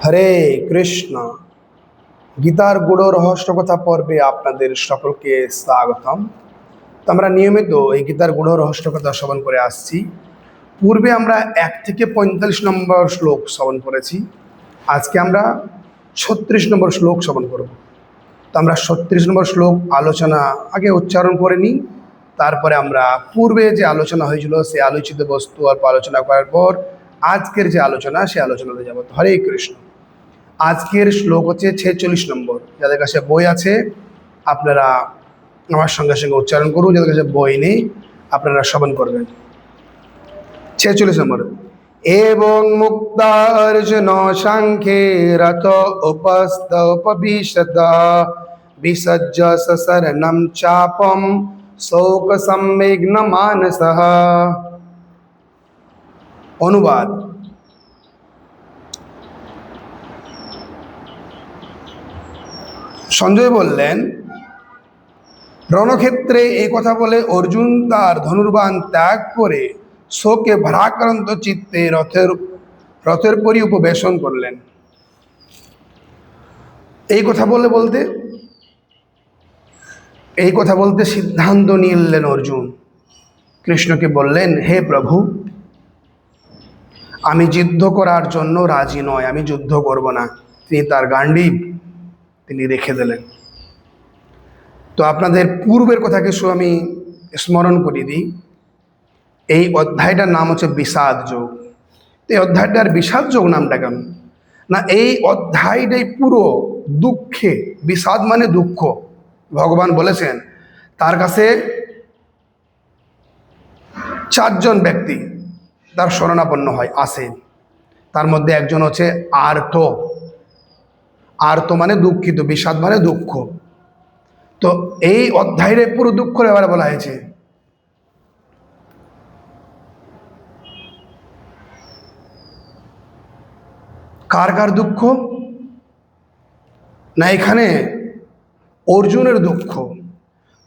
হরে কৃষ্ণ। গীতার গুড় রহস্য কথা পর্বে আপনাদের সকলকে স্বাগতম। আমরা নিয়মিত এই গীতার গুড় রহস্য কথা শ্রবণ করে আসছি। পূর্বে আমরা এক থেকে পঁয়তাল্লিশ নম্বর শ্লোক শ্রবণ করেছি। আজকে আমরা ছত্রিশ নম্বর শ্লোক শ্রবণ করব। তো আমরা ছত্রিশ নম্বর শ্লোক আলোচনা আগে উচ্চারণ করে নিই। তারপরে আমরা পূর্বে যে আলোচনা হয়েছিল সে আলোচিত বস্তু অল্প আলোচনা করার পর আজকের যে আলোচনা সে আলোচনাতে যাব। হরে কৃষ্ণ। আজকের শ্লোক হচ্ছে ছেচল্লিশ নম্বর। যাদের কাছে বই আছে, আপনারা আমার সঙ্গে সঙ্গে উচ্চারণ করুন। যাদের কাছে বই নেই, আপনারা শ্রবণ করবেন। ছেচল্লিশ নম্বর। এবং মুক্তার্জুন সাংখ্যে রথ উপস্থ উপবিশদ বিসজ্জ সরণম চাপম শোক সম্বিঘ্ন মানস অনুবাদ। সঞ্জয় বললেন, রণক্ষেত্রে এই কথা বলে অর্জুন তার ধনুর্বাণ ত্যাগ করে শোকে ভরাক্রান্ত চিত্তে রথের রথের পরই উপবেশন করলেন। এই কথা বলে বলতে, এই কথা বলতে সিদ্ধান্ত নিলেন অর্জুন। কৃষ্ণকে বললেন, হে প্রভু, আমি যুদ্ধ করার জন্য রাজি নয়, আমি যুদ্ধ করব না। তিনি তার গান্ডীব তিনি রেখে দিলেন। তো আপনাদের পূর্বের কথা কিছু আমি স্মরণ করিয়ে দিই। এই অধ্যায়টার নাম হচ্ছে বিষাদ যোগ। তো এই অধ্যায়টার বিষাদ যোগ নামটা কেন না, এই অধ্যায়টাই পুরো দুঃখে, বিষাদ মানে দুঃখ। ভগবান বলেছেন, তার কাছে চারজন ব্যক্তি তার শরণাপন্ন হয় আসে তার মধ্যে একজন হচ্ছে আর্ত। আর্ত মানে দুঃখিত, বিষাদ মানে দুঃখ। তো এই অধ্যায়ের পুরো দুঃখ ব্যাপারে বলা হয়েছে। কার কার দুঃখ? না, এখানে অর্জুনের দুঃখ,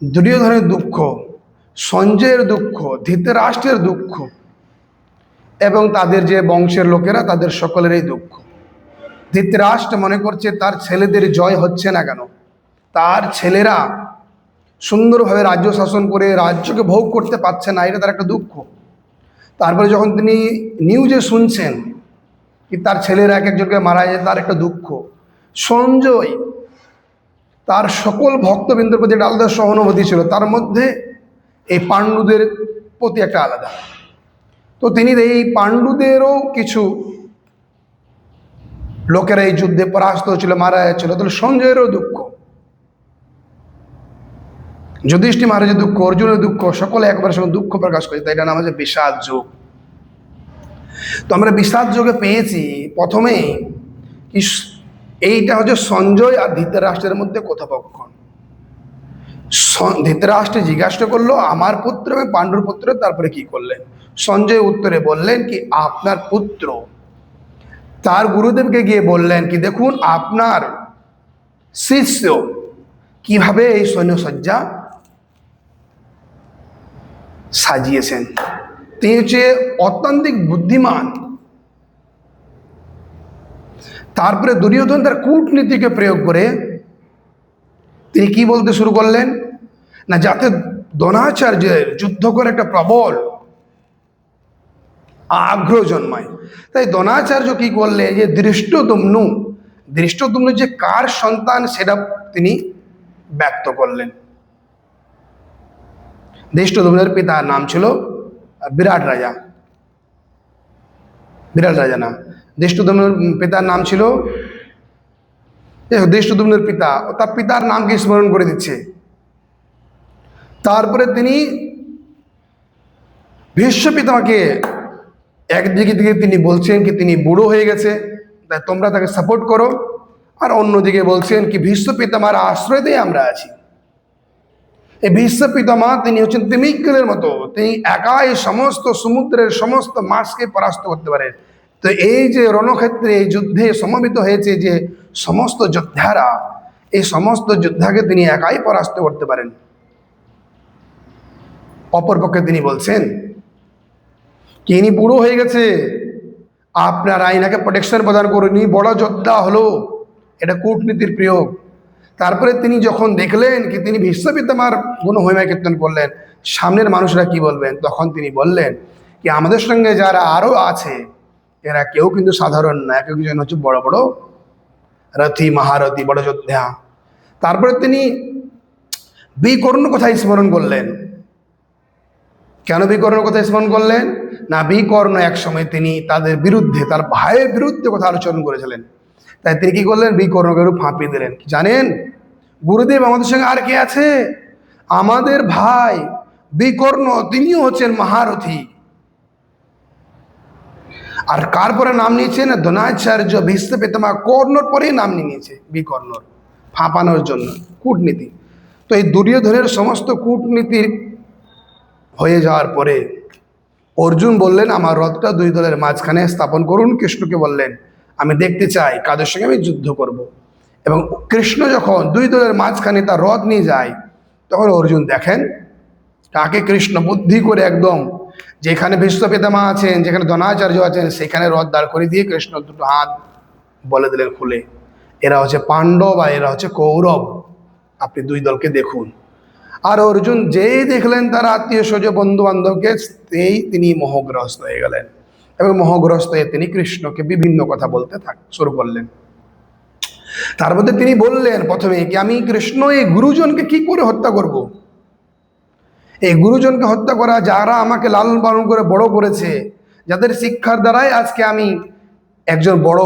দুর্যোধনের দুঃখ, সঞ্জয়ের দুঃখ, ধৃতরাষ্ট্রের দুঃখ, এবং তাদের যে বংশের লোকেরা, তাদের সকলেরই দুঃখ। ধৃতরাষ্ট্র মনে করছে, তার ছেলেদের জয় হচ্ছে না কেন? তার ছেলেরা সুন্দরভাবে রাজ্য শাসন করে রাজ্যকে ভোগ করতে পারছে না, এটা তার একটা দুঃখ। তারপরে যখন তিনি নিউজে শুনছেন কি তার ছেলেরা এক একজনকে মারা যায়, তার একটা দুঃখ। সঞ্জয়, তার সকল ভক্তবৃন্দের প্রতি একটা আলাদা সহানুভূতি ছিল, তার মধ্যে এই পাণ্ডুদের প্রতি একটা আলাদা। তো তিনি এই পাণ্ডুদেরও কিছু লোকেরা এই যুদ্ধে পরাস্ত হচ্ছিল মারা যাচ্ছিল। তাহলে সঞ্জয়েরও দুঃখ। যুধিষ্ঠি মহারাজের দুঃখ, অর্জুনের দুঃখ, সকলে একবার সঙ্গে দুঃখ প্রকাশ করে। তাই এটা নাম হচ্ছে বিষাদ যোগ। তো আমরা বিষাদ যোগে পেয়েছি। প্রথমেই কি এইটা হচ্ছে সঞ্জয় আর ধৃতরাষ্ট্রের মধ্যে কথোপকথন। স- ধৃতরাষ্ট্রে জিজ্ঞাসা করল, আমার পুত্র এবং পাণ্ডুর পুত্র? তারপরে কি করলেন? সঞ্জয় উত্তরে বললেন কি, আপনার পুত্র তার গুরুদেবকে গিয়ে বললেন কি, দেখুন, আপনার শিষ্য কীভাবে এই সৈন্যসজ্জা সাজিয়েছেন? তিনি হচ্ছে অত্যান্তিক বুদ্ধিমান। তারপরে দুর্যোধন তার কূটনীতিকে প্রয়োগ করে তিনি কি বলতে শুরু করলেন? না, যাতে দ্রোণাচার্যের যুদ্ধ করে একটা প্রবল আগ্রহ জন্মায়। তাই দ্রোণাচার্য কি করলে যে দৃষ্টদম্নু দৃষ্টদম্নু যে কার সন্তান সেটা তিনি ব্যক্ত করলেন। দৃষ্টদম্নের পিতার নাম ছিল বিরাট রাজা। বিরাট রাজা না দৃষ্টদম্নের পিতার নাম ছিল দৃষ্টদম্নের পিতা তার পিতার নামকে স্মরণ করে দিচ্ছে? তারপরে তিনি ভীষ্ম পিতামাকে একদিকে দিকে তিনি বলছেন কি তিনি বুড়ো হয়ে গেছে তাই তোমরা তাকে সাপোর্ট করো। আর অন্যদিকে বলছেন কি ভীষ্ম পিতামার আশ্রয়তেই আমরা আছি। এই ভীষ্ম পিতামা তিনি হচ্ছেন তিমিক্কেলের মতো, তিনি একাই সমস্ত সমুদ্রের সমস্ত মাছকে পরাস্ত করতে পারেন। তো এই যে রণক্ষেত্রে এই যুদ্ধে সমবেত হয়েছে যে সমস্ত যোদ্ধারা, এই সমস্ত যোদ্ধাকে তিনি একাই পরাস্ত করতে পারেন। অপরপক্ষে তিনি বলছেন ইনি বুড়ো হয়ে গেছে। আপনার আইনাকে প্রোটেকশন প্রদান করুন, বড় যোদ্ধা হলো। এটা কূটনীতির প্রয়োগ। তারপরে তিনি যখন দেখলেন কি তিনি বিশ্ববিদ্যামার গুণমহিমা কীর্তন করলেন, সামনের মানুষরা কি বলবেন? তখন তিনি বললেন কি, আমাদের সঙ্গে যারা আরও আছে, এরা কেউ কিন্তু সাধারণ না এক একজন হচ্ছে বড় বড় রথী, মহারথী, বড় যোদ্ধা। তারপরে তিনি বিকর্ণ কথা স্মরণ করলেন। কেন বিকর্ণ কথা স্মরণ করলেন? না, বিকর্ণ এক সময় তিনি তাদের বিরুদ্ধে, তার ভাইয়ের বিরুদ্ধে কথা আলোচনা করেছিলেন। তাই তিনি কি করলেন? বিকর্ণকে একটু ফাঁপিয়ে দিলেন। জানেন? গুরুদেব আমাদের সঙ্গে আর কে আছে? আমাদের ভাই বিকর্ণ, তিনিও হচ্ছেন মহারথী। আর কার পরে নাম নিয়েছেন? দ্রোণাচার্য ভীষ্ম পিতামা কর্ণর পরেই নাম নিয়েছে বিকর্ণর, ফাঁপানোর জন্য, কূটনীতি। তো এই দুর্যোধনের সমস্ত কূটনীতির হয়ে যাওয়ার পরে অর্জুন বললেন, আমার রথটা দুই দলের মাঝখানে স্থাপন করুন। কৃষ্ণকে বললেন, আমি দেখতে চাই কাদের সঙ্গে আমি যুদ্ধ করব। এবং কৃষ্ণ যখন দুই দলের মাঝখানে তার রথ নিয়ে যায়, তখন অর্জুন দেখেন, তাকে কৃষ্ণ বুদ্ধি করে একদম যেখানে ভীষ্ম পিতামা আছেন, যেখানে দ্রোণাচার্য আছেন, সেখানে রথ দাঁড় করে দিয়ে কৃষ্ণ দুটো হাত বলে দিলেন খুলে। এরা হচ্ছে পাণ্ডব আর এরা হচ্ছে কৌরব। আপনি দুই দলকে দেখুন। আর অর্জুন যেই দেখলেন তার আত্মীয় স্বজ বন্ধু বান্ধবকে সেই তিনি মোহগ্রস্ত হয়ে গেলেন এবং মোহগ্রস্ত হয়ে তিনি কৃষ্ণকে বিভিন্ন কথা বলতে থাক, শুরু করলেন তার মধ্যে তিনি বললেন প্রথমে কি আমি কৃষ্ণ, এই গুরুজনকে কি করে হত্যা করব। এই গুরুজনকে হত্যা করা যারা আমাকে লালন পালন করে বড় করেছে, যাদের শিক্ষার দ্বারাই আজকে আমি একজন বড়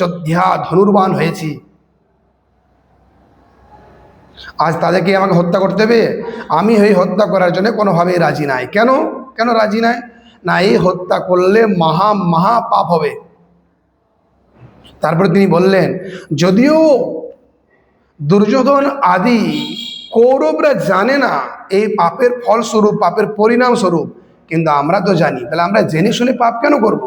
যোদ্ধা ধনুর্বান হয়েছি আজ তাদেরকে আমাকে হত্যা করতে হবে। আমি এই হত্যা করার জন্য কোনোভাবেই রাজি নাই। কেন? কেন রাজি নাই? না, এই হত্যা করলে মহা মহা পাপ হবে। তারপরে তিনি বললেন, যদিও দুর্যোধন আদি কৌরবরা জানে না এই পাপের ফলস্বরূপ, পাপের পরিণাম স্বরূপ কিন্তু আমরা তো জানি। তাহলে আমরা জেনে শুনে পাপ কেন করব?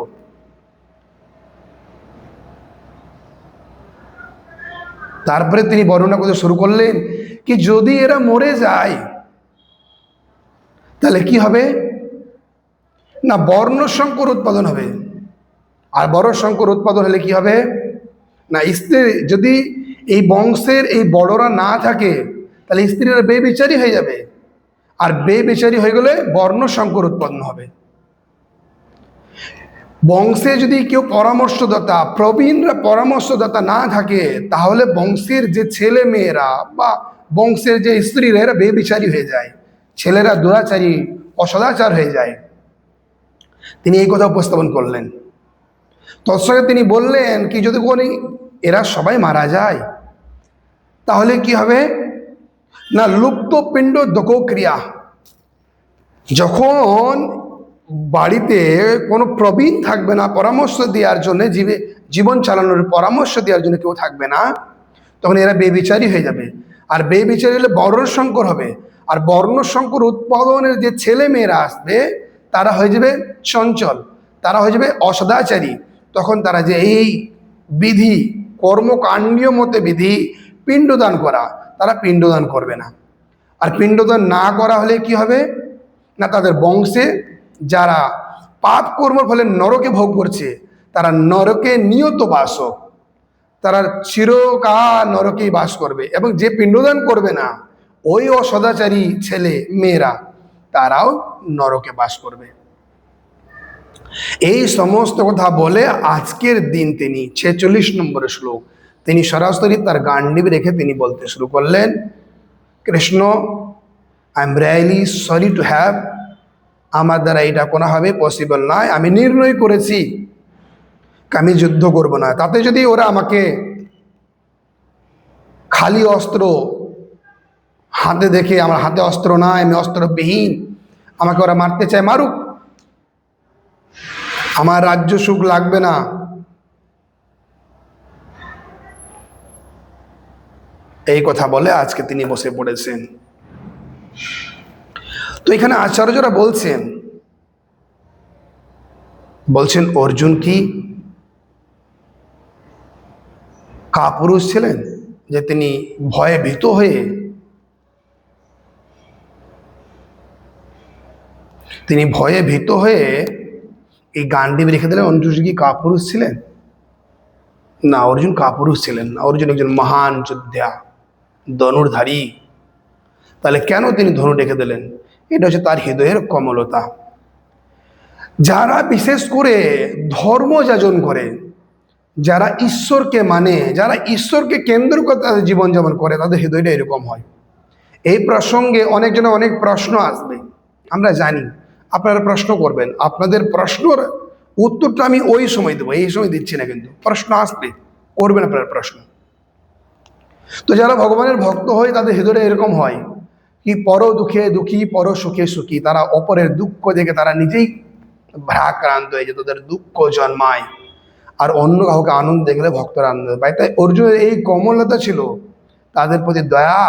তারপরে তিনি বর্ণনা করতে শুরু করলেন কি যদি এরা মরে যায়, তাহলে কি হবে? না, বর্ণ উৎপাদন হবে। আর বড় উৎপাদন হলে কি হবে? না, স্ত্রী যদি এই বংশের এই বড়রা না থাকে, তাহলে স্ত্রীরা বেবিচারী হয়ে যাবে। আর বেবিচারী হয়ে গেলে বর্ণ উৎপন্ন হবে। বংশে যদি কেউ পরামর্শদাতা, প্রবীণরা পরামর্শদাতা না থাকে, তাহলে বংশের যে ছেলে মেয়েরা বা বংশের যে স্ত্রীরা এরা বেবিচারী হয়ে যায়। ছেলেরা দুরাচারী, অসদাচার হয়ে যায়। তিনি এই কথা উপস্থাপন করলেন। তৎসঙ্গে তিনি বললেন কি, যদি কোনো এরা সবাই মারা যায়, তাহলে কি হবে? না লুপ্ত পিণ্ড দোকক্রিয়া। যখন বাড়িতে কোনো প্রবীণ থাকবে না, পরামর্শ দেওয়ার জন্য জীবে, জীবন চালানোর পরামর্শ দেওয়ার জন্য কেউ থাকবে না, তখন এরা বেবিচারী হয়ে যাবে। আর বেবিচারী হলে বর্ণ বর্ণসংকর হবে। আর বর্ণ বর্ণসংকর উৎপাদনের যে ছেলে মেয়েরা আসবে, তারা হয়ে যাবে চঞ্চল, তারা হয়ে যাবে অসদাচারী। তখন তারা যে এই বিধি, কর্মকাণ্ডীয় মতে বিধি, পিণ্ডদান করা, তারা পিণ্ডদান করবে না। আর পিণ্ডদান না করা হলে কি হবে? না তাদের বংশে যারা পাপ কর্মর ফলে নরকে ভোগ করছে, তারা নরকে নিয়ত বাস হোক। তারা চিরকাল নরকেই বাস করবে এবং যে পিণ্ডদান করবে না, ওই অসদাচারী ছেলে মেয়েরা, তারাও নরকে বাস করবে এই সমস্ত কথা বলে আজকের দিন তিনি ছেচল্লিশ নম্বর শ্লোক, তিনি সরাসরি তার গান্ডিব রেখে তিনি বলতে শুরু করলেন, Krishna I am really sorry to have আমার দ্বারা এটা কোনোভাবে পসিবল নয়, আমি নির্ণয় করেছি। আমি যুদ্ধ করব না। তাতে যদি ওরা আমাকে খালি অস্ত্র, হাতে দেখে আমার হাতে অস্ত্র নাই আমি অস্ত্রবিহীন, আমাকে ওরা মারতে চায়, মারুক। আমার রাজ্য সুখ লাগবে না। এই কথা বলে আজকে তিনি বসে পড়েছেন। তো এখানে আচার্যরা বলছেন বলছেন, অর্জুন কি কাপুরুষ ছিলেন? যে তিনি ভয়ে ভীত হয়ে তিনি ভয়ে ভীত হয়ে এই গান্ডিব রেখে দিলেন অর্জুন কি কাপুরুষ ছিলেন? না, অর্জুন কাপুরুষ ছিলেন না। অর্জুন একজন মহান যোদ্ধা, ধনুর্ধারী। তাহলে কেন তিনি ধনু রেখে দিলেন? এটা হচ্ছে তার হৃদয়ের কমলতা। যারা বিশেষ করে ধর্ম যাজন করে, যারা ঈশ্বরকে মানে যারা ঈশ্বরকে কেন্দ্র করে তাদের জীবনযাপন করে, তাদের হৃদয়টা এরকম হয়। এই প্রসঙ্গে অনেকজনের অনেক প্রশ্ন আসবে। আমরা জানি, আপনারা প্রশ্ন করবেন, আপনাদের প্রশ্নর উত্তরটা আমি ওই সময় দেবো, এই সময় দিচ্ছি না কিন্তু, প্রশ্ন আসবে, করবেন আপনার প্রশ্ন। তো যারা ভগবানের ভক্ত হয়, তাদের হৃদয়ে এরকম হয় কি পর দুঃখে দুঃখী, পর সুখে সুখী। তারা অপরের দুঃখ দেখে তারা নিজেই ভ্রাক্রান্ত হয়ে যে তাদের দুঃখ জন্মায়। আর অন্য কাউকে আনন্দ দেখলে ভক্তরা আনন্দ পায়। তাই অর্জুনের এই কমলতা ছিল তাদের প্রতি দয়া।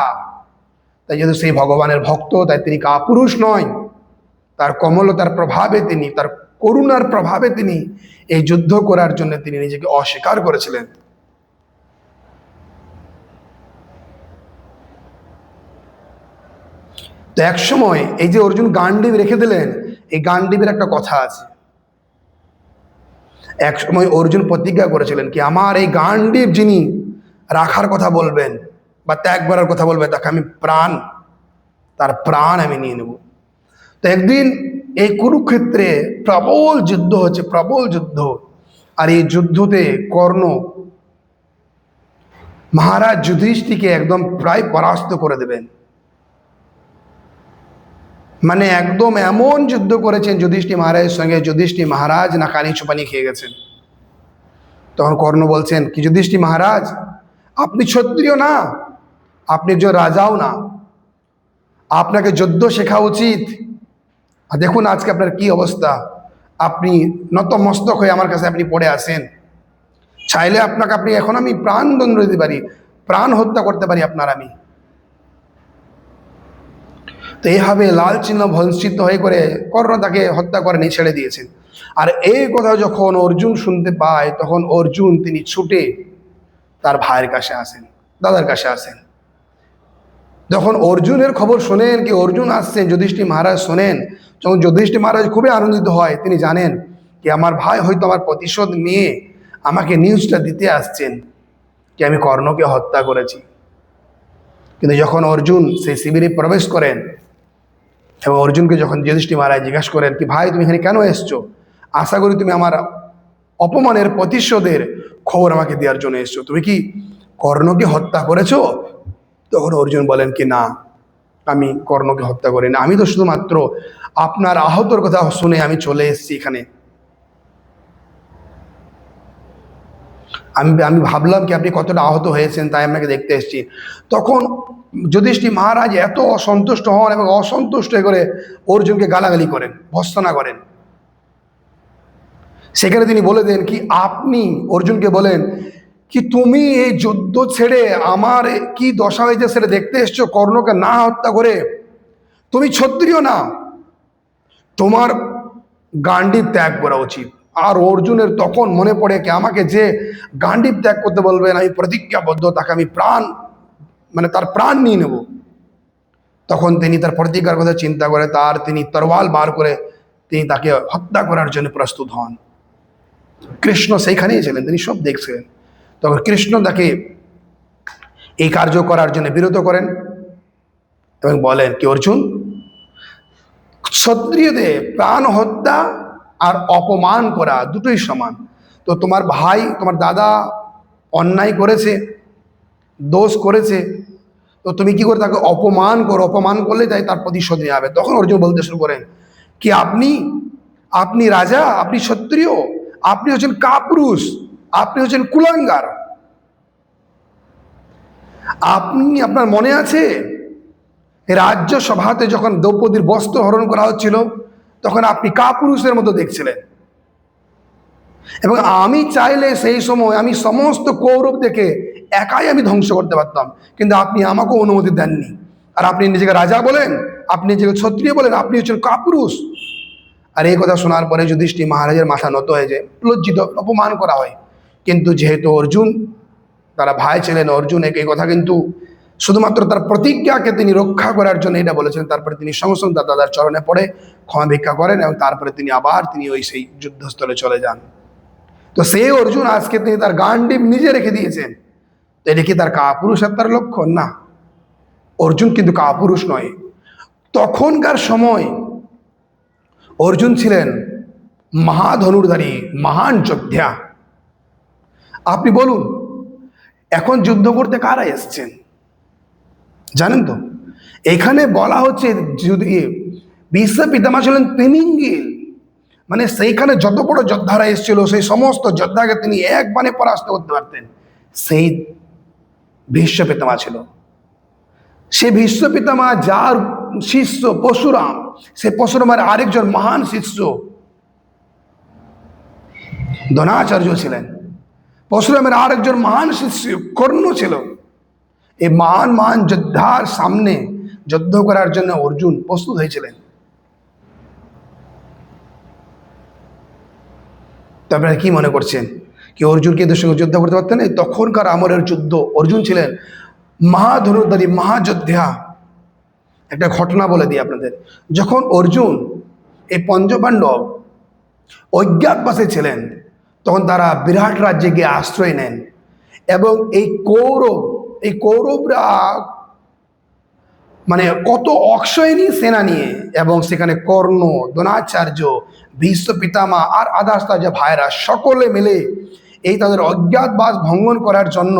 তাই যেহেতু সেই ভগবানের ভক্ত, তাই তিনি কাপুরুষ নয়। তার কমলতার প্রভাবে তিনি, তার করুণার প্রভাবে তিনি এই যুদ্ধ করার জন্য তিনি নিজেকে অস্বীকার করেছিলেন। তো এক সময় এই যে অর্জুন গান্ডীব রেখে দিলেন, এই গান্ডীবের একটা কথা আছে। এক সময় অর্জুন প্রতিজ্ঞা করেছিলেন কি, আমার এই গান্ডীব যিনি রাখার কথা বলবেন বা ত্যাগ করার কথা বলবে তাকে আমি প্রাণ, তার প্রাণ আমি নিয়ে নেব। তো একদিন এই কুরুক্ষেত্রে প্রবল যুদ্ধ হচ্ছে, প্রবল যুদ্ধ। আর এই যুদ্ধতে কর্ণ মহারাজ যুধিষ্ঠিকে একদম প্রায় পরাস্ত করে দেবেন। মানে একদম এমন যুদ্ধ করেছেন যুধিষ্ঠি মহারাজের সঙ্গে যুধিষ্ঠি মহারাজ না কানি চুপানি খেয়ে গেছেন। তখন কর্ণ বলছেন, কি যুধিষ্ঠি মহারাজ, আপনি ক্ষত্রিয় না, আপনি একজন রাজাও না। আপনাকে যুদ্ধ শেখা উচিত। আর দেখুন আজকে আপনার কি অবস্থা। আপনি নতমস্তক হয়ে আমার কাছে আপনি পড়ে আসেন চাইলে আপনাকে আপনি এখন আমি প্রাণ দণ্ড দিতে পারি, প্রাণ হত্যা করতে পারি আপনার আমি। তো এইভাবে লাল চিহ্ন ভঞ্চিত হয়ে করে কর্ণ তাকে হত্যা করে নিয়ে ছেড়ে দিয়েছেন। আর এই কথা যখন অর্জুন শুনতে পায়, তখন অর্জুন তিনি ছুটে তার ভাইয়ের কাছে আসেন, দাদার কাছে আসেন। যখন অর্জুনের খবর শোনেন কি অর্জুন আসছেন যুধিষ্ঠি মহারাজ শোনেন, যখন যুধিষ্ঠি মহারাজ খুবই আনন্দিত হয়, তিনি জানেন কি আমার ভাই হয়তো আমার প্রতিশোধ নিয়ে আমাকে নিউজটা দিতে আসছেন, কি আমি কর্ণকে হত্যা করেছি। কিন্তু যখন অর্জুন সেই শিবিরে প্রবেশ করেন এবং অর্জুনকে যখন যুধিষ্ঠি মহারাজ জিজ্ঞাসা করেন কি, ভাই, তুমি এখানে কেন এসছো? আশা করি তুমি আমার অপমানের প্রতিশোধের খবর আমাকে দেওয়ার জন্য এসছো। তুমি কি কর্ণকে হত্যা করেছ? তখন অর্জুন বলেন কি, না, আমি কর্ণকে হত্যা করি না আমি তো শুধুমাত্র আপনার আহতর কথা শুনে আমি চলে এসেছি এখানে। আমি আমি ভাবলাম কি আপনি কতটা আহত হয়েছেন তাই আপনাকে দেখতে এসেছি। তখন যুধিষ্ঠি মহারাজ এত অসন্তুষ্ট হন এবং অসন্তুষ্ট হয়ে করে অর্জুনকে গালাগালি করেন, ভৎসনা করেন। সেখানে তিনি বলে দেন কি, আপনি অর্জুনকে বলেন কি, তুমি এই যুদ্ধ ছেড়ে আমার কি দশা হয়েছে সেটা দেখতে এসছো, কর্ণকে না হত্যা করে? তুমি ক্ষত্রিয় না। তোমার গান্ডীব ত্যাগ করা উচিত। আর অর্জুনের তখন মনে পড়ে কি আমাকে যে গান্ডীব ত্যাগ করতে বলবেন আমি প্রতিজ্ঞাবদ্ধ, তাকে আমি প্রাণ মানে তার প্রাণ নিয়ে নেব। তখন তিনি তার প্রতিজ্ঞার কথা চিন্তা করে, তার তিনি তরওয়াল বার করে তিনি তাকে হত্যা করার জন্য প্রস্তুত হন। কৃষ্ণ সেইখানেই ছিলেন, তিনি সব দেখছিলেন। তখন কৃষ্ণ তাকে এই কার্য করার জন্য বিরত করেন এবং বলেন, কি অর্জুন, ক্ষত্রিয়দের প্রাণ হত্যা আর অপমান করা দুটোই সমান। তো তোমার ভাই, তোমার দাদা অন্যায় করেছে, দোষ করেছে, তো তুমি কি করে তাকে অপমান করো? অপমান করলে তাই তার প্রতিশোধ নেওয়া হবে। তখন অর্জুন বলতে শুরু করেন, কি আপনি আপনি রাজা? আপনি ক্ষত্রিয় আপনি হচ্ছেন কাপুরুষ, আপনি হচ্ছেন কুলাঙ্গার। আপনি, আপনার মনে আছে? রাজ্যসভাতে যখন দ্রৌপদীর বস্ত্র হরণ করা হচ্ছিল তখন আপনি কাপুরুষের মতো দেখছিলেন। এবং আমি চাইলে সেই সময় আমি সমস্ত কৌরব দেখে একাই আমি ধ্বংস করতে পারতাম। কিন্তু আপনি আমাকেও অনুমতি দেননি। আর আপনি নিজেকে রাজা বলেন, আপনি নিজেকে ক্ষত্রিয় বলেন, আপনি হচ্ছেন কাপুরুষ। আর এই কথা শোনার পরে যুধিষ্ঠি মহারাজের মাথা নত হয়ে যায়, লজ্জিত, অপমান করা হয়। কিন্তু যেহেতু অর্জুন, তারা ভাই ছিলেন অর্জুন এই কথা কিন্তু শুধুমাত্র তার প্রতিজ্ঞাকে তিনি রক্ষা করার জন্য এটা বলেছেন, তারপরে তিনি সঙ্গে দাদার চরণে পড়ে ক্ষমা ভিক্ষা করেন এবং তারপরে তিনি আবার তিনি ওই সেই যুদ্ধস্থলে চলে যান। তো সেই অর্জুন আজকে তিনি তার গান্ডিব নিজে রেখে দিয়েছেন। এটা কি তার কাপুরুষত্বার লক্ষণ? না। অর্জুন কিন্তু কাপুরুষ নয়। তখনকার সময় অর্জুন ছিলেন মহাধনুর্ধারী, মহান যোদ্ধা। আপনি বলুন, এখন যুদ্ধ করতে কারা এসছেন? জানেন তো? এখানে বলা হচ্ছে যদি বিশ্ব পিতামা ছিলেন তিমিঙ্গিল। মানে সেইখানে যত বড় যোদ্ধারা এসেছিল, সেই সমস্ত যোদ্ধাকে তিনি এক বানে পরাস্ত করতে পারতেন। সেই ভীষ্ম পিতামা ছিল। সে ভীষ্ম পিতামা যার শিষ্য পশুরাম সে পশুরামের আরেকজন মহান শিষ্য দ্রোণাচার্য ছিলেন। পশুরামের আরেকজন মহান শিষ্য কর্ণ ছিল। এই মহান মহান যোদ্ধার সামনে যুদ্ধ করার জন্য অর্জুন প্রস্তুত হয়েছিলেন। তো আপনারা কি মনে করছেন? কি অর্জুন কি এদের সঙ্গে যুদ্ধ করতে পারতেন এই তখনকার আমলের যুদ্ধ অর্জুন ছিলেন মহাধনুর্ধারী মহাযোদ্ধা। একটা ঘটনা বলে দিই আপনাদের। যখন অর্জুন এই পঞ্চপাণ্ডব অজ্ঞাতবাসে ছিলেন, তখন তারা বিরাট রাজ্যে গিয়ে আশ্রয় নেন এবং এই কৌরব এই কৌরবরা মানে কত অক্ষয়নী সেনা নিয়ে এবং সেখানে কর্ণ, দ্রোণাচার্য ভীষ্ম পিতামা আর আদার্স তার যে ভাইরা সকলে মিলে এই তাদের অজ্ঞাতবাস ভঙ্গন করার জন্য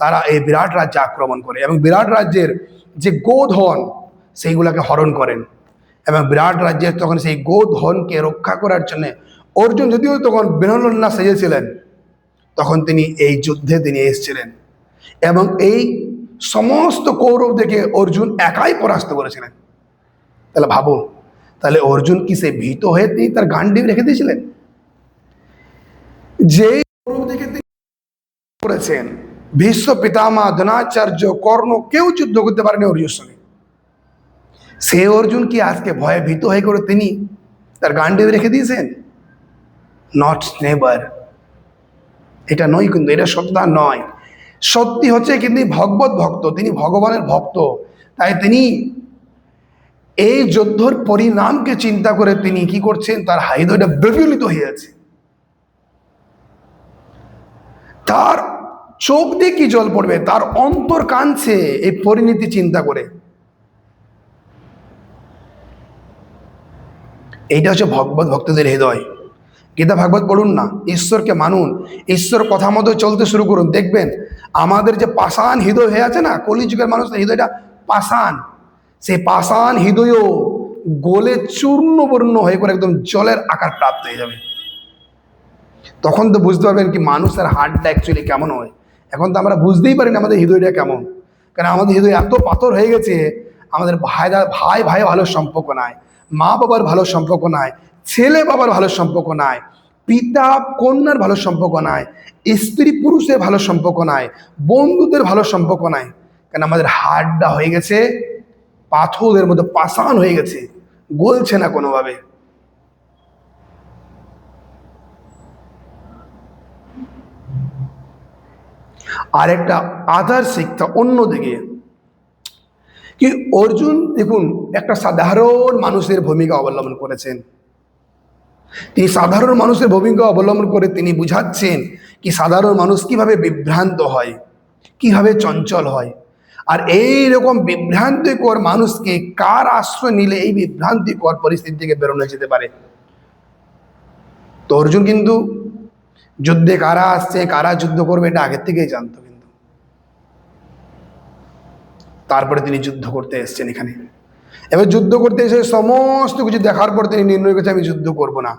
তারা এই বিরাট রাজ্যে আক্রমণ করে এবং বিরাট রাজ্যের যে গোধন, সেইগুলোকে হরণ করেন এবং বিরাট রাজ্যের তখন সেই গোধনকে রক্ষা করার জন্য অর্জুন যদিও তখন বেনলন্না সেজেছিলেন, তখন তিনি এই যুদ্ধে তিনি এসেছিলেন। এবং এই সমস্ত কৌরব থেকে অর্জুন একাই পরাস্ত করেছিলেন। তাহলে ভাবো, তাহলে অর্জুন কি সে ভীত হয়ে তিনি তার গান্ডিব রেখে দিয়েছিলেন? যে কৌরব তিনি করেছেন ভীষ্ম পিতামা দ্রোণাচার্য কর্ণ কেউ যুদ্ধ করতে পারেনি অর্জুনের সঙ্গে। সে অর্জুন কি আজকে ভয়ে ভীত হয়ে করে তিনি তার গান্ডিব রেখে দিয়েছেন? নট নেভার এটা নয় কিন্তু, এটা সত্যতা নয়। সত্যি হচ্ছে কিন্তু ভগবত ভক্ত, তিনি ভগবানের ভক্ত। তাই তিনি এই যুদ্ধর পরিণামকে চিন্তা করে তিনি কি করছেন? তার হাইদয়টা বিগলিত হয়ে আছে। তার চোখ দিয়ে কি জল পড়বে? তার অন্তর কাঁদছে, এই পরিণতি চিন্তা করে। এইটা হচ্ছে ভগবত ভক্তদের হৃদয়। গীতা ভাগবত পড়ুন না, ঈশ্বরকে মানুন। ঈশ্বর কথা মতো চলতে শুরু করুন। দেখবেন, আমাদের যে পাষাণ হৃদয় হয়ে আছে না, কলিযুগের মানুষের হৃদয়টা পাষাণ। সেই পাষাণ হৃদয়ও গোলে চূর্ণ বর্ণ হয়ে করে একদম জলের আকার প্রাপ্ত হয়ে যাবে। তখন তো বুঝতে পারবেন কি মানুষের হার্টটা অ্যাকচুয়ালি কেমন হয়। এখন তো আমরা বুঝতেই পারি না আমাদের হৃদয়টা কেমন। কারণ আমাদের হৃদয় এত পাথর হয়ে গেছে, আমাদের ভাইরা ভাই ভাই ভালো সম্পর্ক নাই মা বাবার ভালো সম্পর্ক নাই ছেলে বাবার ভালো সম্পর্ক নাই, পিতা কন্যার ভালো সম্পর্ক নাই, স্ত্রী পুরুষের ভালো সম্পর্ক নাই, বন্ধুদের ভালো সম্পর্ক নাই। কেন আমাদের হাড়টা হয়ে গেছে, পাথরের মধ্যে পাষাণ হয়ে গেছে, গলছে না কোনোভাবে। আর একটা আধার শিক্ষা অন্যদিকে কি অর্জুন দেখুন একটা সাধারণ মানুষের ভূমিকা অবলম্বন করেছেন। তিনি সাধারণ মানুষের ভূমিকা অবলম্বন করে তিনি বুঝাচ্ছেন কি সাধারণ মানুষ কীভাবে বিভ্রান্ত হয়, কীভাবে চঞ্চল হয়। আর এই রকম বিভ্রান্তিকর মানুষকে কার আশ্রয় নিলে এই বিভ্রান্তিকর পরিস্থিতি থেকে বেরোনো যেতে পারে? তো অর্জুন কিন্তু যুদ্ধে কারা আসছে, কারা যুদ্ধ করবে এটা আগের থেকেই জানতো কিন্তু। তারপরে তিনি যুদ্ধ করতে এসেছেন এখানে। এবার যুদ্ধ করতে এসে সমস্ত কিছু দেখার পর তিনি নির্ণয় করেছে, আমি যুদ্ধ করব না।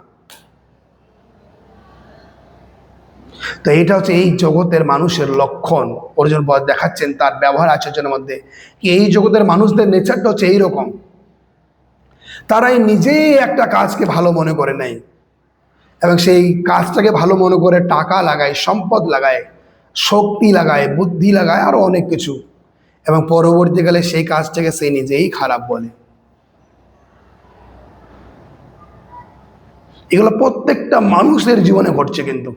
তো এইটা হচ্ছে এই জগতের মানুষের লক্ষণ। অর্জুন পদ দেখাচ্ছেন তার ব্যবহার আচরণের মধ্যে কি এই জগতের মানুষদের নেচারটা হচ্ছে এইরকম। তারাই নিজেই একটা কাজকে ভালো মনে করে নেয় এবং সেই কাজটাকে ভালো মনে করে টাকা লাগায়, সম্পদ লাগায়, শক্তি লাগায়, বুদ্ধি লাগায় আরও অনেক কিছু। এবং পরবর্তীকালে সেই কাজটাকে সে নিজেই খারাপ বলে। এগুলো প্রত্যেকটা মানুষের জীবনে ঘটছে কিন্তু।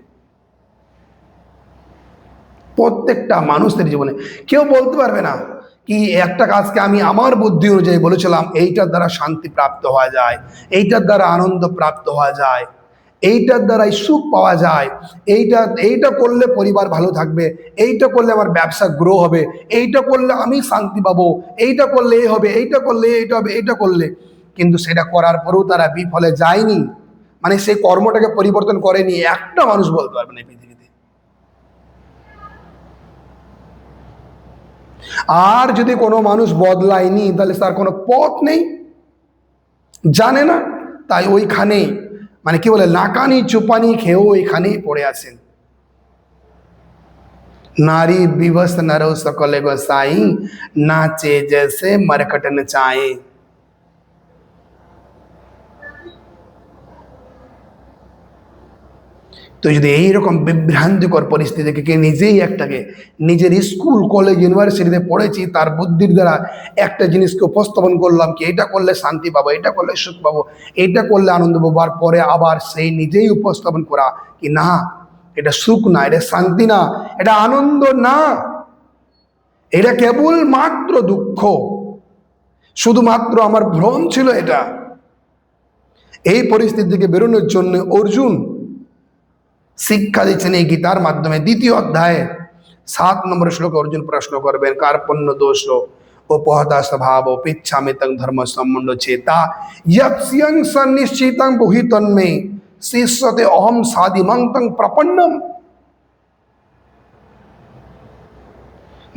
প্রত্যেকটা মানুষের জীবনে। কেউ বলতে পারবে না কি একটা কাজকে আমি আমার বুদ্ধি অনুযায়ী বলেছিলাম, এইটার দ্বারা শান্তি প্রাপ্ত হওয়া যায়, এইটার দ্বারা আনন্দ প্রাপ্ত হওয়া যায়। এইটার দ্বারাই সুখ পাওয়া যায়। এইটা এইটা করলে পরিবার ভালো থাকবে, এইটা করলে আমার ব্যবসা গ্রো হবে, এইটা করলে আমি শান্তি পাবো, এইটা করলে এই হবে, এইটা করলে এইটা হবে, এইটা করলে। কিন্তু সেটা করার পরেও তারা বিফলে যায়নি। মানে সেই কর্মটাকে পরিবর্তন করেনি, একটা মানুষ বলতে পারবে না পৃথিবীতে। আর যদি কোনো মানুষ বদলায়নি, তাহলে তার কোনো পথ নেই। জানে না, তাই ওইখানেই মানে কি বলে, নাকানি চুপানি খেয়েও এখানেই পড়ে আছেন। নারী বিভস্ত নর সকলে গোসাই নাচে জেসে মরকটন চায়ে। তো যদি এইরকম বিভ্রান্তিকর পরিস্থিতি থেকে নিজেই একটাকে নিজের স্কুল, কলেজ, ইউনিভার্সিটিতে পড়েছি, তার বুদ্ধির দ্বারা একটা জিনিসকে উপস্থাপন করলাম কি এটা করলে শান্তি পাবো এটা করলে সুখ পাবো এটা করলে আনন্দ পাবো, আর পরে আবার সেই নিজেই উপস্থাপন করা কি না, এটা সুখ না, এটা শান্তি না, এটা আনন্দ না। এটা কেবল মাত্র দুঃখ। শুধুমাত্র আমার ভ্রম ছিল এটা। এই পরিস্থিতি থেকে বেরোনোর জন্য অর্জুন শিক্ষা দিচ্ছেন এই গীতার মাধ্যমে। দ্বিতীয় অধ্যায়ে সাত নম্বর শ্লোকে অর্জুন প্রশ্ন করবেন কার্পণ্য দোষ উপহতা স্বভাব পিচ্ছামিতং ধর্ম সম্বন্ধ চেতা? ইয়ং সন্নিশ্চিতং বহি তন্মে শিষ্যতে অহম সাদিমং প্রপন্নম।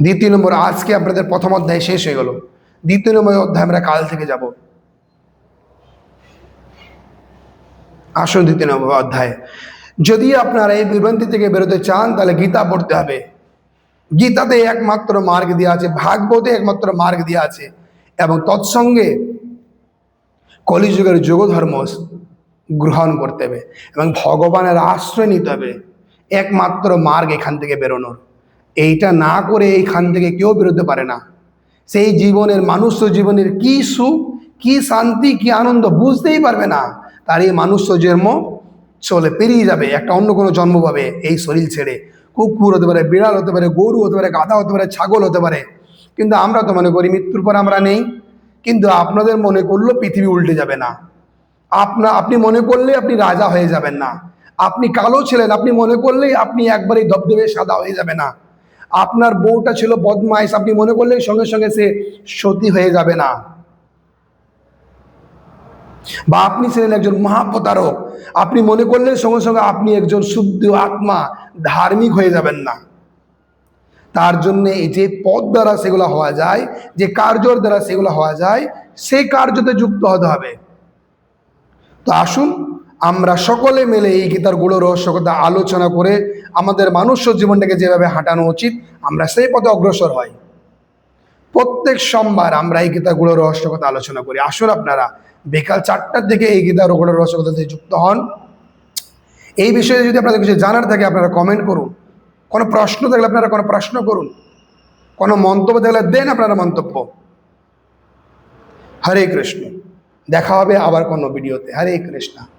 দ্বিতীয় নম্বর, আজকে আপনাদের প্রথম অধ্যায় শেষ হয়ে গেল। দ্বিতীয় নম্বর অধ্যায় আমরা কাল থেকে যাব। আসুন দ্বিতীয় নম্বর অধ্যায়। যদি আপনারা এই বিভ্রান্তি থেকে বেরোতে চান, তাহলে গীতা পড়তে হবে। গীতাতে একমাত্র মার্গ দেওয়া আছে, ভাগবতে একমাত্র মার্গ দেওয়া আছে এবং তৎসঙ্গে কলিযুগের যোগ ধর্ম গ্রহণ করতে হবে এবং ভগবানের আশ্রয় নিতে হবে। একমাত্র মার্গ এখান থেকে বেরোনোর। এইটা না করে এইখান থেকে কেউ বেরোতে পারে না। সেই জীবনের মানুষ জীবনের কি সুখ, কি শান্তি, কি আনন্দ বুঝতেই পারবে না। তার এই মানুষ জন্ম চলে, পেরিয়ে যাবে, একটা অন্য কোনো জন্ম পাবে এই শরীর ছেড়ে। কুকুর হতে পারে, বিড়াল হতে পারে, গরু হতে পারে, গাধা হতে পারে, ছাগল হতে পারে। কিন্তু আমরা তো মনে করি মৃত্যুর পর আমরা নেই। কিন্তু আপনাদের মনে করলেও পৃথিবী উল্টে যাবে না। আপনা, আপনি মনে করলে আপনি রাজা হয়ে যাবেন না। আপনি কালো ছিলেন, আপনি মনে করলেই আপনি একবারেই ধবধবে সাদা হয়ে যাবে না। আপনার বউটা ছিল বদমাইশ, আপনি মনে করলেই সঙ্গে সঙ্গে সে সতী হয়ে যাবে না। বা আপনি ছিলেন একজন মহাপ্রতারক আপনি মনে করলেন সঙ্গে সঙ্গে আপনি একজন শুদ্ধ আত্মা, ধার্মিক হয়ে যাবেন না। তার জন্য এই যে পদ দ্বারা সেগুলো হওয়া যায়, যে কার্যর দ্বারা সেগুলো হওয়া যায়, সেই কার্যতে যুক্ত হতে হবে। তো আসুন, আমরা সকলে মিলে এই গীতারগুলো রহস্য কথা আলোচনা করে আমাদের মানুষ্য জীবনটাকে যেভাবে হাঁটানো উচিত, আমরা সেই পথে অগ্রসর হই। প্রত্যেক সোমবার আমরা এই গীতাগুলো রহস্য কথা আলোচনা করি। আসুন আপনারা বিকাল চারটার দিকে এই গীতা ওগুলো রসগোল্লাতে যুক্ত হন। এই বিষয়ে যদি আপনাদের কিছু জানার থাকে, আপনারা কমেন্ট করুন। কোনো প্রশ্ন থাকলে আপনারা কোনো প্রশ্ন করুন। কোনো মন্তব্য থাকলে দেন আপনারা মন্তব্য। হরে কৃষ্ণ। দেখা হবে আবার কোনো ভিডিওতে। হরে কৃষ্ণ।